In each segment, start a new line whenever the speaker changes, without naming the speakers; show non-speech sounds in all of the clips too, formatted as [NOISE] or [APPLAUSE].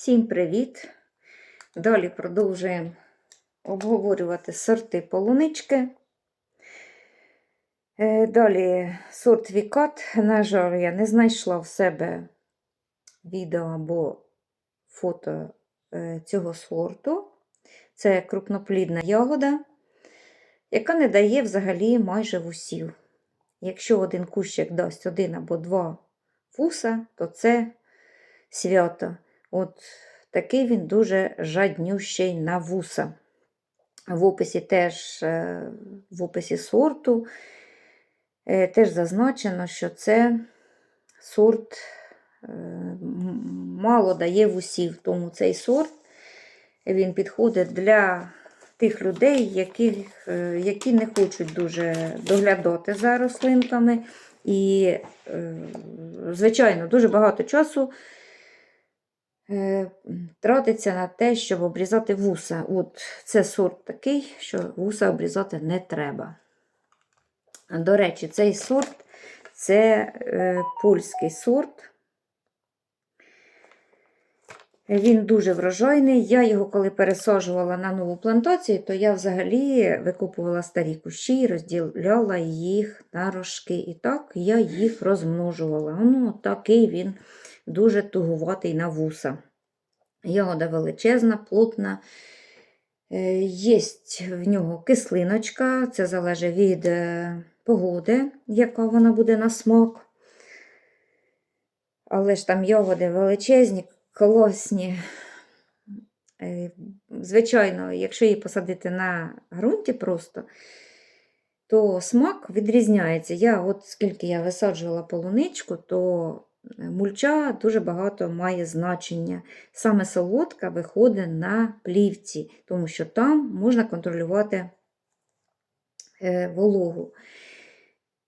Всім привіт! Далі продовжуємо обговорювати сорти полунички. Е, Далі сорт Вікат. На жаль, я не знайшла в себе відео або фото е, цього сорту. Це крупноплідна ягода, яка не дає взагалі майже вусів. Якщо один кущик дасть один або два вуса, то це свято. От такий він дуже жаднющий на вуса. В описі теж е, в описі сорту е, теж зазначено, що це сорт е, мало дає вусів, тому цей сорт він підходить для тих людей, які, які не хочуть дуже доглядати за рослинками. І, звичайно, дуже багато часу тратиться на те, щоб обрізати вуса. От це сорт такий, що вуса обрізати не треба. До речі, цей сорт це е, польський сорт. Він дуже врожайний. Я його, коли пересаджувала на нову плантацію, то я взагалі викопувала старі кущі і розділяла їх на рожки. І так я їх розмножувала. Ну, такий він дуже тугуватий на вуса. Ягода величезна, плотна. Е, Є в нього кислиночка, це залежить від е, погоди, яка вона буде на смак. Але ж там ягоди величезні, класні. Е, Звичайно, якщо її посадити на ґрунті просто, то смак відрізняється. Я, от скільки я висаджувала полуничку, то мульча дуже багато має значення. Саме солодка виходить на плівці, тому що там можна контролювати е, вологу.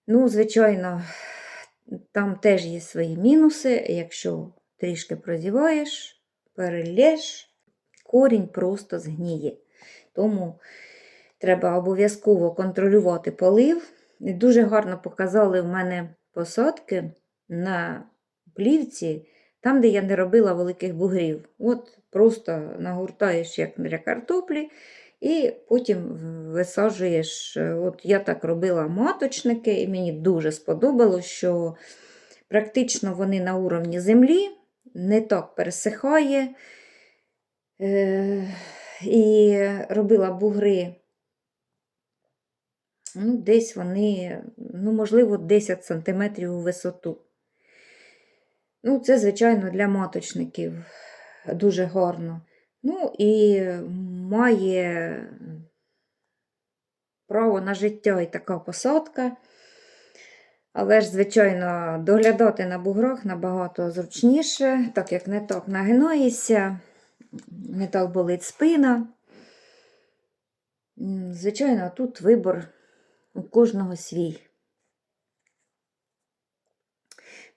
Ну, звичайно, там теж є свої мінуси. Якщо трішки прозіваєш, перелєш, корінь просто згніє. Тому треба обов'язково контролювати полив. Дуже гарно показали в мене посадки на плівці, там, де я не робила великих бугрів. От просто нагортаєш, як для картоплі, і потім висаджуєш. От я так робила маточники, і мені дуже сподобалось, що практично вони на уровні землі, не так пересихає. Е, І робила бугри. Ну, десь вони, ну, можливо, 10 см у висоту. Ну, це, звичайно, для маточників дуже гарно. Ну, і має право на життя і така посадка. Але ж, звичайно, доглядати на буграх набагато зручніше, так як не так нагинаєшся, не так болить спина. Звичайно, тут вибор у кожного свій.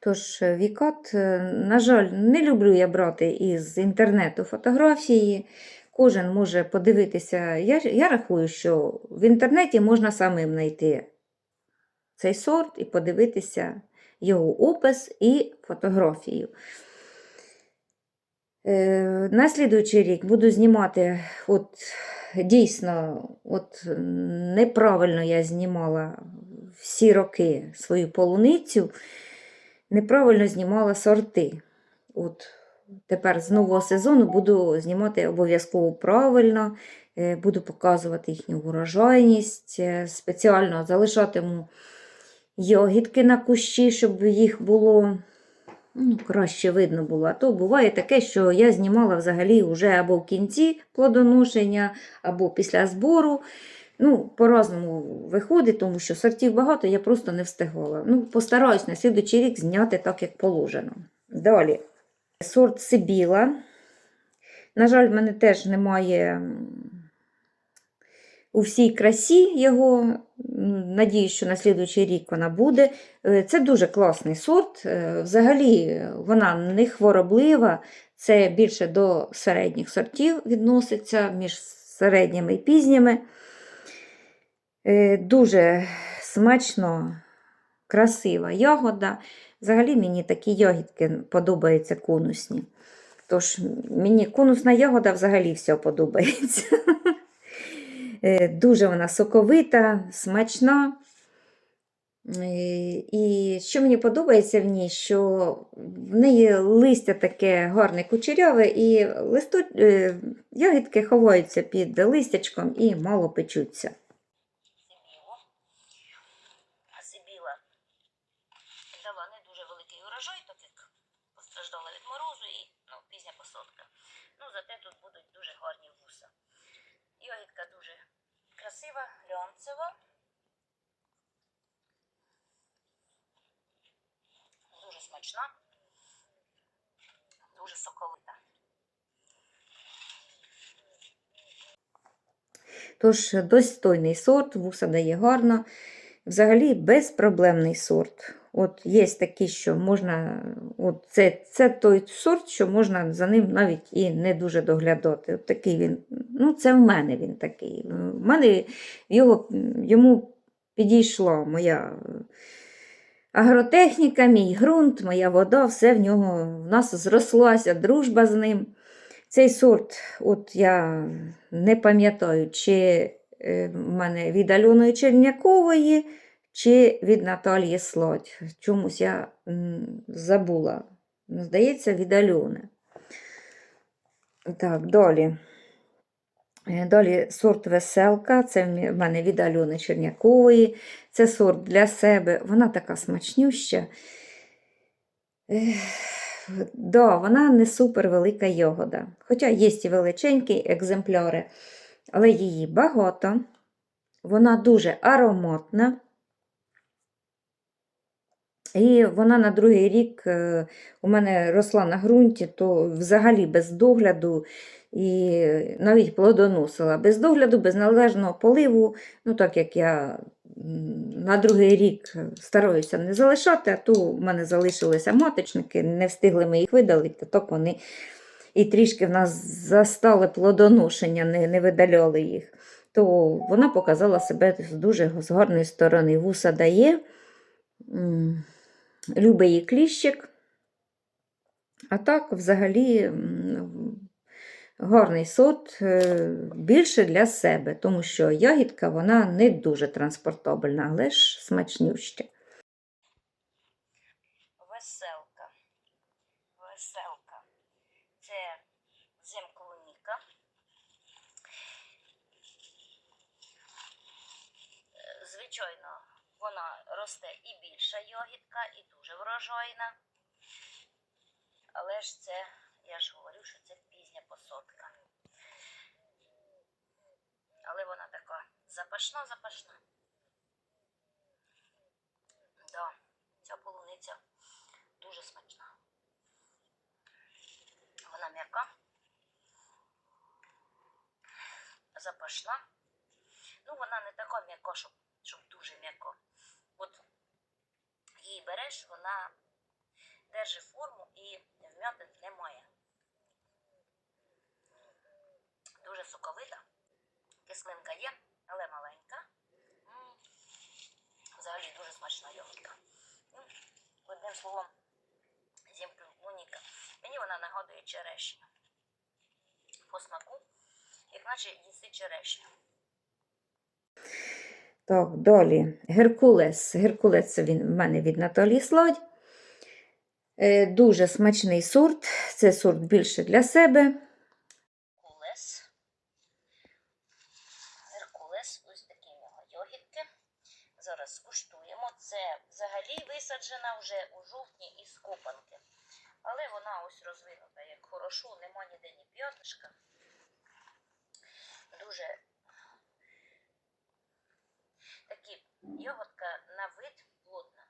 Тож, е, Вікат, е, на жаль, не люблю я брати із інтернету фотографії. Кожен може подивитися. Я, я рахую, що в інтернеті можна самим знайти цей сорт і подивитися його опис і фотографію. Е, на слідуючий рік буду знімати, от дійсно, от неправильно я знімала всі роки свою полуницю, неправильно знімала сорти. От тепер з нового сезону буду знімати обов'язково правильно, е, буду показувати їхню урожайність, е, спеціально залишатиму ягідки на кущі, щоб їх було ну, краще видно було. А то буває таке, що я знімала взагалі вже або в кінці плодоношення, або після збору. Ну, по-разному виходить, тому що сортів багато, я просто не встигала. Ну, постараюсь на слідуючий рік зняти так, як положено. Далі. Сорт Сибіла. На жаль, в мене теж немає у всій красі його. Надіюсь, що на слідуючий рік вона буде. Е, Це дуже класний сорт. Е, Взагалі, вона не хвороблива, це більше до середніх сортів відноситься між середніми і пізніми. Е, Дуже смачно, красива ягода. Взагалі мені такі ягідки подобаються конусні. Тож мені конусна ягода взагалі все подобається. [LAUGHS] Е, Дуже вона соковита, смачна. Е, І що мені подобається в ній, що в неї листя таке гарне кучеряве, і листу, ягідки ховаються під листячком і мало печуться.
Сибіло. А Сибіла дала не дуже великий урожай, так як постраждала від морозу і ну, пізня посадка. Ну, зате тут будуть дуже гарні вуса. Ягідка дуже красива, глянцева. Дуже смачна, дуже соковита.
Тож достойний сорт, вуса дає гарно. Взагалі безпроблемний сорт. От є такі, що можна, от це, це той сорт, що можна за ним навіть і не дуже доглядати. От такий він, ну це в мене він такий. В мене його, йому підійшла моя агротехніка, мій ґрунт, моя вода, все в нього в нас зрослася, дружба з ним. Цей сорт, от я не пам'ятаю, чи е, в мене від Альоної Чернякової, чи від Наталії Слодь. Чомусь я забула. Здається, від Альони. Так, далі. Е, Далі сорт веселка, це в мене від Альони Чернякової. Це сорт для себе. Вона така смачнюща. Да, вона не супер велика йогода. Хоча є і величенькі екземпляри, але її багато. Вона дуже ароматна. І вона на другий рік е, у мене росла на ґрунті, то взагалі без догляду і навіть плодоносила. Без догляду, без належного поливу. Ну, так як я на другий рік стараюся не залишати, а то в мене залишилися маточники, не встигли ми їх видалити, так вони і трішки в нас застали плодоношення, не, не видаляли їх. То вона показала себе з дуже з гарної сторони. Вуса дає. М, любить її кліщик. А так, взагалі, гарний сорт е, більше для себе, тому що ягідка вона не дуже транспортабельна, але ж смачнюща.
Веселка. Веселка. Це земклоніка. Е, Звичайно, вона росте і більша ягідка, і дуже врожайна. Але ж це, я ж говорю, що це пізня посадка. Але вона така запашна, запашна. Да, ця полуниця дуже смачна. Вона м'яка, запашна. Ну, вона не така м'яка, щоб, щоб дуже м'яка. От її береш, вона держить форму і вмятин немає. Дуже соковита. Кислинка є, але маленька. Взагалі дуже смачна йогуртка. Ну, Одним словом, зімплюніка. Мені вона нагадує черешню. По смаку, як наче їсти черешню.
Так, далі. Геркулес. Геркулес це він в мене від Наталії Сладь. Е, Дуже смачний сорт. Це сорт більше для себе.
Геркулес. Геркулес, ось такі в нього йогітки. Зараз скуштуємо. Це взагалі висаджена вже у жовтні із копанки. Але вона ось розвинута як хорошо, нема ніде ні п'ятишка. Дуже такі йогуртка на вид плотна.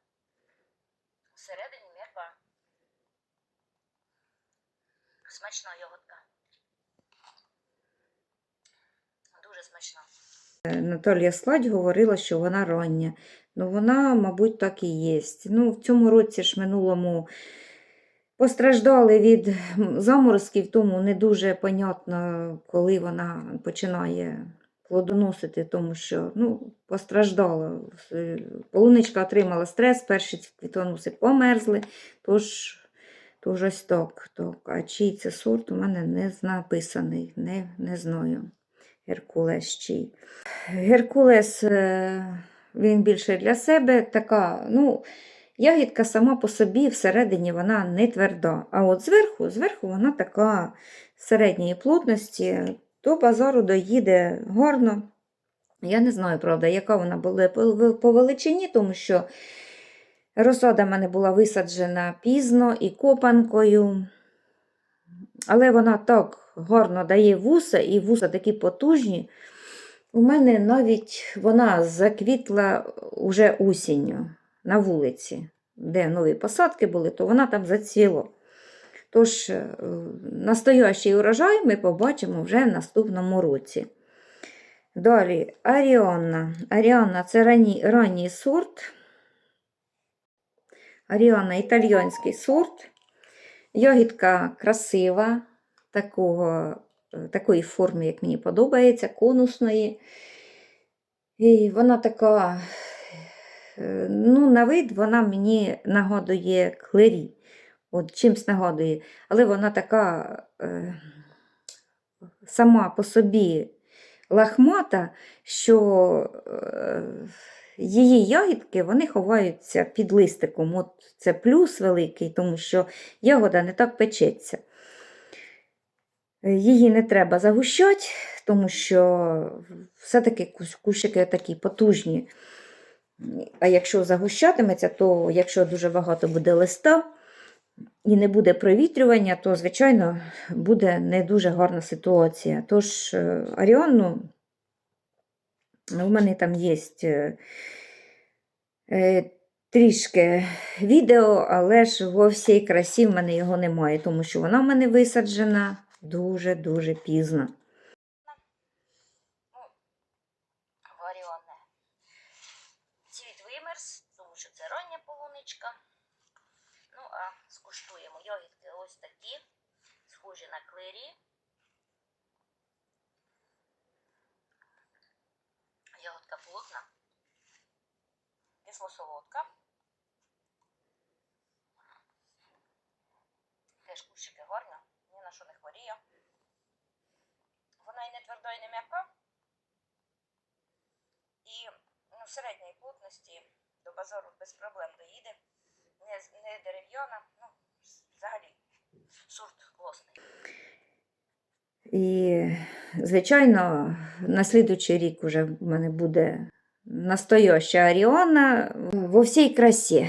М'яка. Смачна йогуртка. Дуже смачна.
Е, Наталія Сладь говорила, що вона рання. Ну, вона, мабуть, так і є. Ну, в цьому році ж минулому постраждали від заморозків, тому не дуже понятно, коли вона починає плодоносити, тому що ну, постраждала. Полуничка отримала стрес, перші квітоноси померзли, тож, Тож ось так, так. А чий це сорт у мене не написаний, не, не знаю. Геркулес чий. Геркулес, е, він більше для себе така, ну, ягідка сама по собі всередині вона не тверда. А от зверху, зверху вона така середньої плотності, до базару доїде гарно. Я не знаю, правда, яка вона була по величині, тому що розсада в мене була висаджена пізно і копанкою. Але вона так гарно дає вуса, і вуса такі потужні. У мене навіть вона заквітла уже осінню на вулиці, де нові посадки були, то вона там зацвіла. Тож, е, настоящий урожай ми побачимо вже в наступному році. Далі Аріанна. Аріанна це ранній, ранній сорт. Аріанна італійський сорт. Ягідка красива, такого, е, такої форми, як мені подобається, конусної. І вона така, е, ну, на вид вона мені нагадує клері. От чимсь нагадує. Але вона така е, сама по собі лахмата, що е, її ягідки вони ховаються під листиком. От це плюс великий, тому що ягода не так печеться. Її не треба загущати, тому що все-таки кущ- кущики такі потужні. А якщо загущатиметься, то якщо дуже багато буде листа і не буде провітрювання, то, звичайно, буде не дуже гарна ситуація. Тож, е, Аріонну, у мене там є е, трішки відео, але ж во всій красі в мене його немає, тому що вона в мене висаджена дуже-дуже пізно.
Варіоне. Цвіт вимерз, тому що це рання полуничка. Ну, а скуштуємо ягідки ось такі, схожі на клері. Плотна, кисло-солодка. Теж кущики гарні, ні на що не хворіє. Вона і не тверда, і не м'яка. І ну, середньої плотності до базару без проблем доїде. Не, не дерев'яна, ну, взагалі, сорт класний.
І, звичайно, на слідуючий рік вже в мене буде настояща Аріона во всій красі.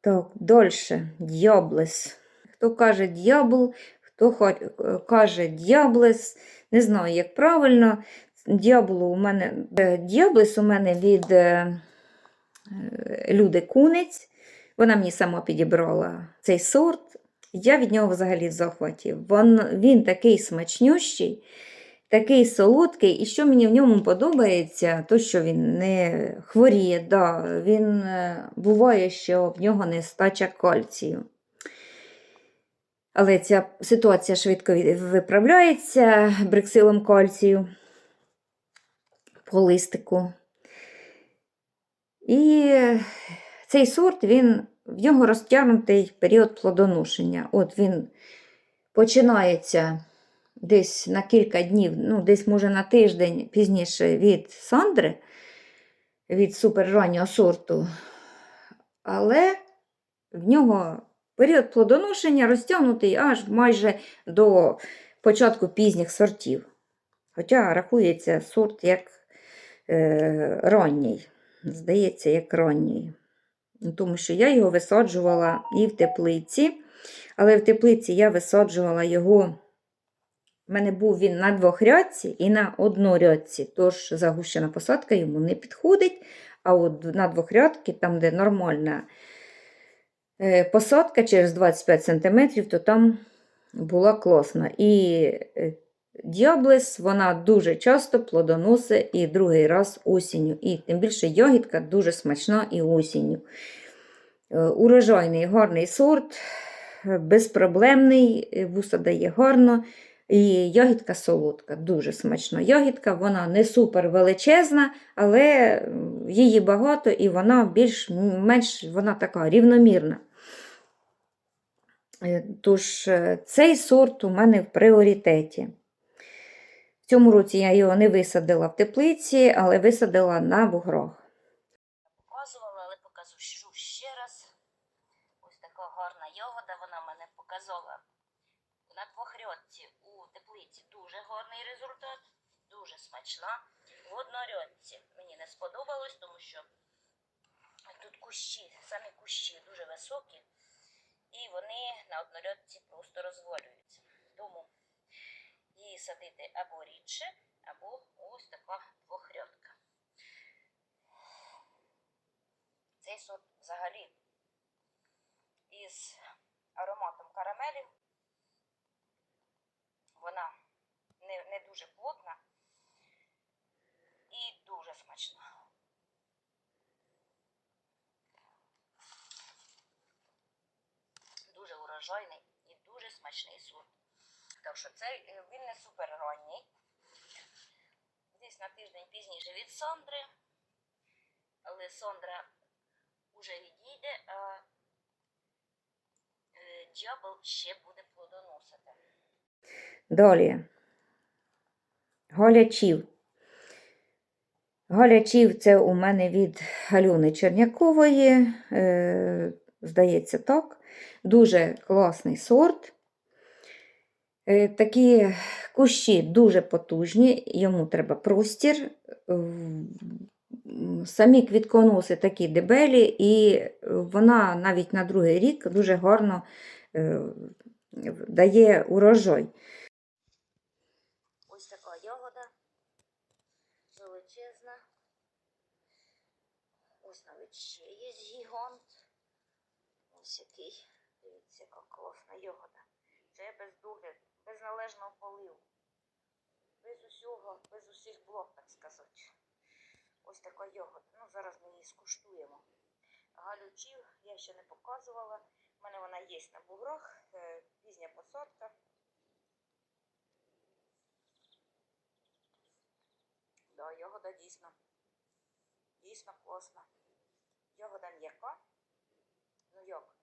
Так, дольше. Д'яблес. Хто каже д'ябл, хто каже д'яблес. Не знаю, як правильно. Д'яблу у мене, е, д'яблес у мене від е, е, Люди Кунець. Вона мені сама підібрала цей сорт. Я від нього взагалі в захваті. Він, він такий смачнющий, такий солодкий, і що мені в ньому подобається, то що він не хворіє. Да, він е, буває, що в нього нестача кальцію. Але ця ситуація швидко виправляється бриксилом кальцію по листику. І цей сорт, він, в нього розтягнутий період плодоношення. От він починається десь на кілька днів, ну, десь, може, на тиждень пізніше від Сандри, від суперраннього сорту. Але в нього період плодоношення розтягнутий аж майже до початку пізніх сортів. Хоча рахується сорт як е, ранній. Здається, як ранній. Тому що я його висаджувала і в теплиці, але в теплиці я висаджувала його. У мене був він на двох рядці і на однорядці, тож загущена посадка йому не підходить. А от на двох рядки, там, де нормальна е, посадка через 25 см, то там була класна. І е, Діаблес, вона дуже часто плодоносить і другий раз осінню. І тим більше ягідка дуже смачна і осінню. Е, Урожайний гарний сорт, безпроблемний, е, вуса дає гарно. І ягідка солодка, дуже смачна ягідка, вона не супер величезна, але її багато і вона більш-менш вона така рівномірна. Е, Тож цей сорт у мене в пріоритеті. Цьому році я його не висадила в теплиці, але висадила на буграх.
Показувала, але покажу ще раз. Ось така гарна ягода, вона мене показала на двохрядці у теплиці дуже гарний результат, дуже смачна. В однорядці мені не сподобалось, тому що тут кущі, самі кущі дуже високі, і вони на однорядці просто розвалюються. Тому її садити або рідше, або ось така двохрядка. Цей сорт взагалі із ароматом карамелі. Вона не, не дуже плотна і дуже смачна. Дуже урожайний і дуже смачний сорт. Так що цей е, він не супер ранній. Десь на тиждень пізніше від Сондри. Але Сондра уже відійде, а е, дьявол ще буде плодоносити.
Далі. Голячів. Голячів це у мене від Альони Чернякової. Е, здається, так. Дуже класний сорт. Е, такі кущі дуже потужні, йому треба простір. Самі квітконоси такі дебелі, і вона навіть на другий рік дуже гарно е, дає урожай.
Ось така ягода величезна. Ось навіть ще є гігант. Ось який. Дивіться, яка класна ягода. Це без догляду, без належного поливу. Без усього, без усіх блок, так сказати. Ось така ягода. Ну, зараз ми її скуштуємо. Галючів я ще не показувала. У мене вона є на буграх, е, пізня посадка. Да, ягода дійсно. Дійсно класна. Ягода м'яка. Ну як?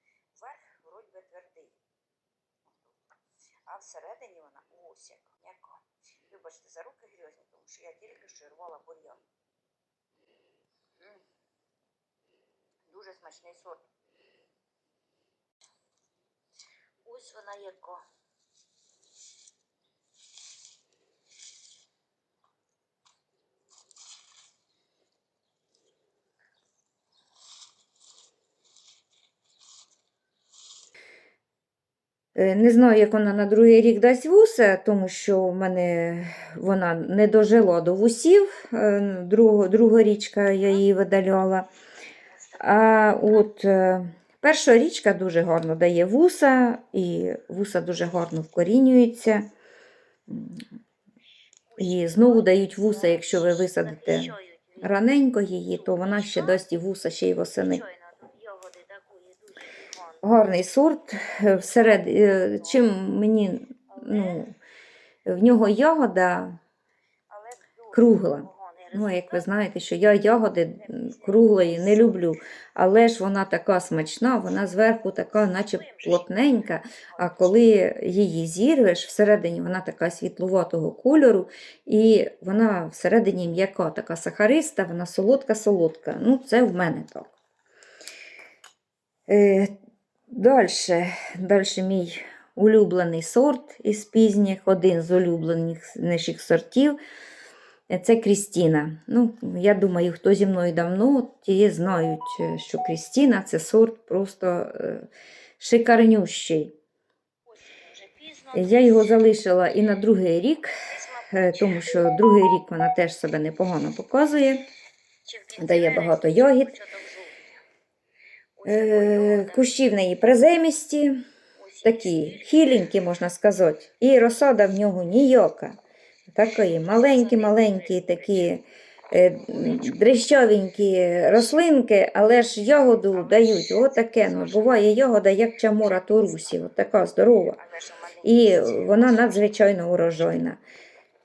Верх вроді би твердий. А всередині вона ось яка м'яка. Вибачте, за руки грязні, тому що я тільки що рвала бур'ян. Дуже смачний сорт. Ось вона яка.
Не знаю, як вона на другий рік дасть вуса, тому що в мене вона не дожила до вусів. е, друга річка я її видаляла. А от е, перша річка дуже гарно дає вуса, і вуса дуже гарно вкорінюються. І знову дають вуса, якщо ви висадите раненько її, то вона ще дасть і вуса ще й восени.
Звичайно, тут ягоди такої дуже гігантські.
Гарний сорт. е, Всеред, е, чим мені ну, в нього ягода кругла. Ну, як ви знаєте, що я ягоди круглої не люблю, але ж вона така смачна, вона зверху така, наче плотненька, а коли її зірвеш, всередині вона така світловатого кольору, і вона всередині м'яка, така сахариста, вона солодка-солодка. Ну, це в мене так. Дальше, дальше мій улюблений сорт із пізніх, один з улюблених наших сортів. Це Крістіна. Ну, я думаю, хто зі мною давно, ті знають, що Крістіна це сорт просто е, шикарнющий. Я його залишила і на другий рік, е, тому що другий рік вона теж себе непогано показує. дає багато
чи
ягід.
початок жовтня. Ось така
Е. Неї приземісті, такі хіленькі, можна сказати. І розсада в нього ніяка. Такі маленькі-маленькі, такі е, дрищовенькі рослинки, але ж ягоду дають. Отаке. Ну, буває ягода, як чамора турусі, така здорова. І вона надзвичайно урожайна.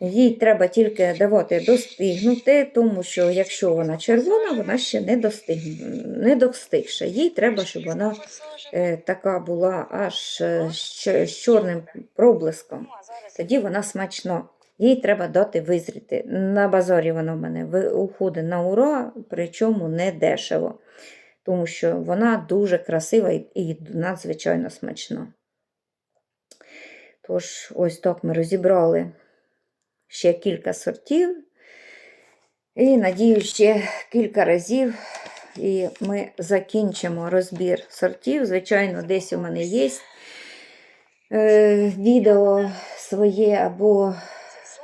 Їй треба тільки давати достигнути, тому що якщо вона червона, вона ще не, достиг... не достигша. Їй треба, щоб вона е, така була аж е, з чорним проблиском. Тоді вона смачна. Їй треба дати визріти. На базарі вона в мене уходить на ура, причому не дешево, тому що вона дуже красива і надзвичайно смачна. Тож, ось так ми розібрали ще кілька сортів. І надію, ще кілька разів. І ми закінчимо розбір сортів. Звичайно, десь у мене є е, відео своє або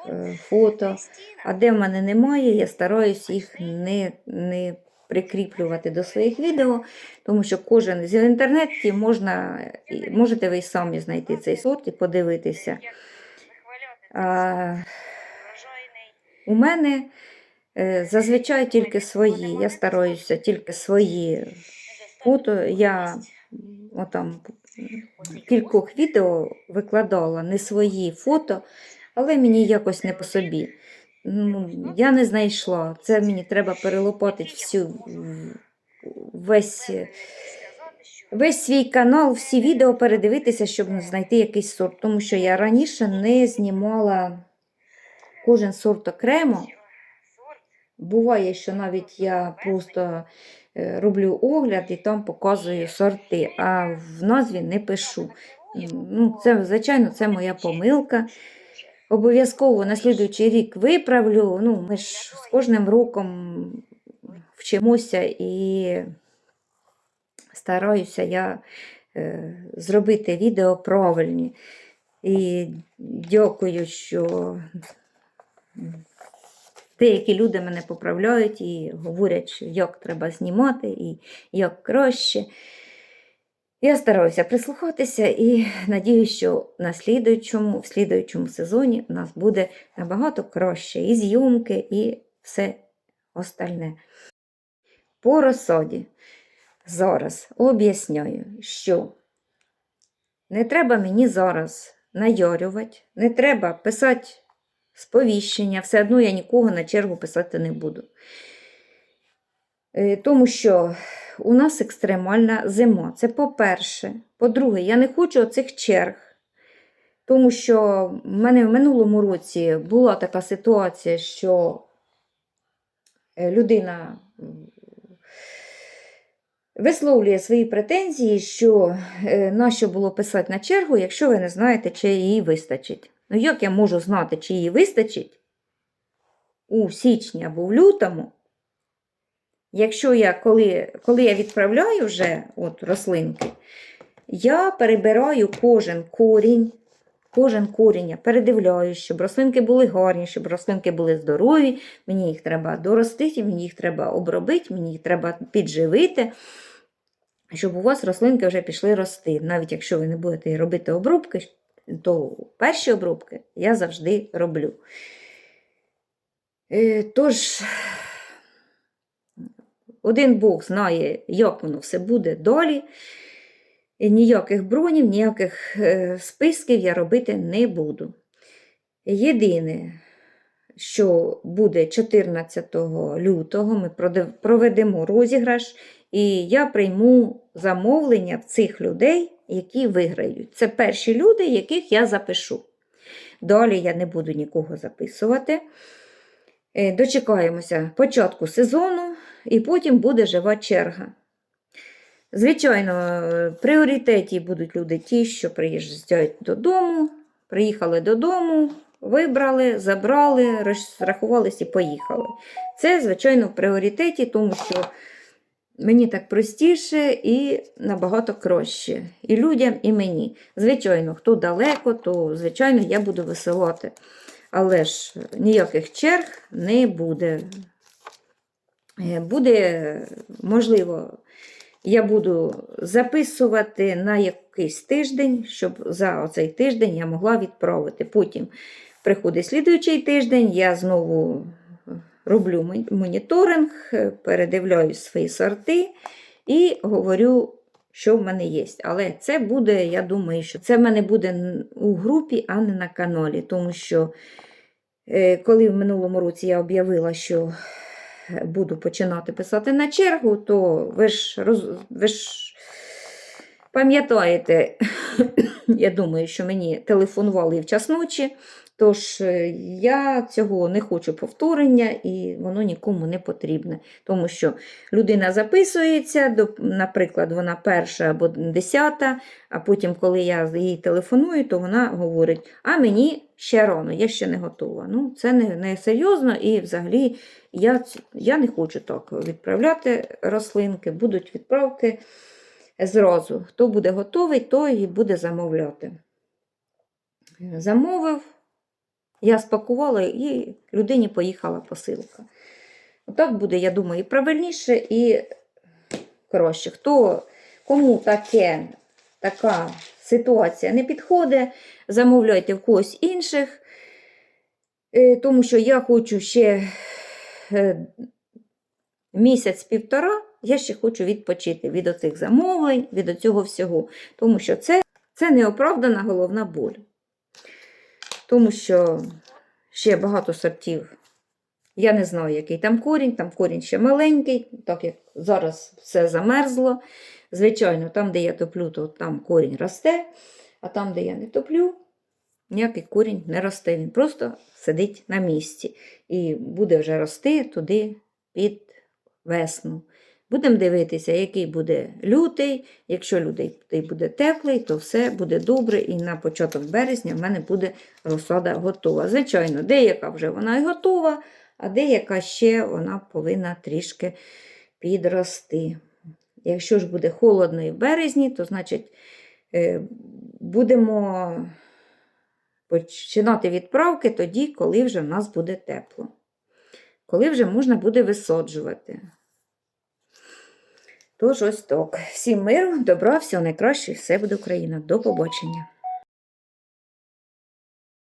е, фото. А де в мене немає, я стараюсь їх не, не прикріплювати до своїх відео, тому що кожен з інтернеті можна, можете ви самі знайти цей сорт і подивитися. А, у мене е, зазвичай тільки свої. Я стараюся тільки свої фото. Я отам кількох відео викладала не свої фото, але мені якось не по собі. Ну, я не знайшла. Це мені треба перелопатити всю весь, весь свій канал, всі відео передивитися, щоб знайти якийсь сорт. Тому що я раніше не знімала кожен сорт окремо. Буває, що навіть я просто е, роблю огляд і там показую сорти, а в назві не пишу. Ну, це, звичайно, це моя помилка. Обов'язково на слідуючий рік виправлю. Ну, ми ж з кожним роком вчимося і стараюся я е, зробити відео правильні. І дякую, що деякі люди мене поправляють і говорять, що як треба знімати і як краще. Я стараюся прислухатися і надіюсь, що на слідуючому, в слідуючому сезоні у нас буде набагато краще і зйомки, і все остальне. По розсаді зараз об'ясняю, що не треба мені зараз наярювати, не треба писати сповіщення, все одно я нікого на чергу писати не буду. Е, Тому що у нас екстремальна зима. Це по-перше. По-друге, я не хочу оцих черг. Тому що в мене в минулому році була така ситуація, що е, людина висловлює свої претензії, що е, нащо було писати на чергу, якщо ви не знаєте, чи її вистачить. Ну, як я можу знати, чи її вистачить у січні або в лютому, якщо я, коли, коли я відправляю вже от, рослинки, я перебираю кожен корінь, кожен корінь я передивляю, щоб рослинки були гарні, щоб рослинки були здорові, мені їх треба доростити, мені їх треба обробити, мені їх треба підживити, щоб у вас рослинки вже пішли рости. Навіть якщо ви не будете робити обробки, то перші обробки я завжди роблю. Е, Тож, один Бог знає, як воно все буде далі. Ніяких бронів, ніяких е, списків я робити не буду. Єдине, що буде 14 лютого, ми проведемо розіграш, і я прийму замовлення в цих людей, які виграють. Це перші люди, яких я запишу. Далі я не буду нікого записувати. Е, Дочекаємося початку сезону, і потім буде жива черга. Звичайно, в пріоритеті будуть люди ті, що приїжджають додому, приїхали додому, вибрали, забрали, розрахувались і поїхали. Це, звичайно, в пріоритеті, тому що мені так простіше і набагато краще. І людям, і мені. Звичайно, хто далеко, то, звичайно, я буду висилати. Але ж ніяких черг не буде. Е, Буде, можливо, я буду записувати на якийсь тиждень, щоб за оцей тиждень я могла відправити. Потім приходить слідуючий тиждень, я знову роблю моніторинг, е, передивляю свої сорти і говорю, що в мене є. Але це буде, я думаю, що це в мене буде у групі, а не на каналі, тому що Е, Коли в минулому році я об'явила, що буду починати писати на чергу, то ви ж, роз... ви ж пам'ятаєте, [COUGHS] я думаю, що мені телефонували і в час ночі, тож е, я цього не хочу повторення і воно нікому не потрібне. Тому що людина записується, наприклад, вона перша або десята, а потім, коли я їй телефоную, то вона говорить: а мені ще рано, я ще не готова. Ну, це не, не серйозно і взагалі я, я не хочу так відправляти рослинки, будуть відправки зразу. Хто буде готовий, той і буде замовляти. Замовив, я спакувала і людині поїхала посилка. Отак буде, я думаю, і правильніше, і краще. Хто, кому таке, така ситуація не підходить, замовляйте в когось інших, Е, тому що я хочу ще е, місяць-півтора, я ще хочу відпочити від оцих замовлень, від цього всього. Тому що це, це неоправдана головна боль. Тому що ще багато сортів. Я не знаю, який там корінь, там корінь ще маленький, так як зараз все замерзло. Звичайно, там, де я топлю, то там корінь росте, а там, де я не топлю, ніякий корінь не росте. Він просто сидить на місці і буде вже рости туди під весну. Будемо дивитися, який буде лютий. Якщо лютий буде теплий, то все буде добре, і на початок березня в мене буде розсада готова. Звичайно, деяка вже вона і готова, а деяка ще вона повинна трішки підрости. Якщо ж буде холодно і в березні, то значить е, будемо починати відправки тоді, коли вже в нас буде тепло. Коли вже можна буде висаджувати. Тож ось так. Всім миру, добра, всього найкраще, все буде Україна. До побачення.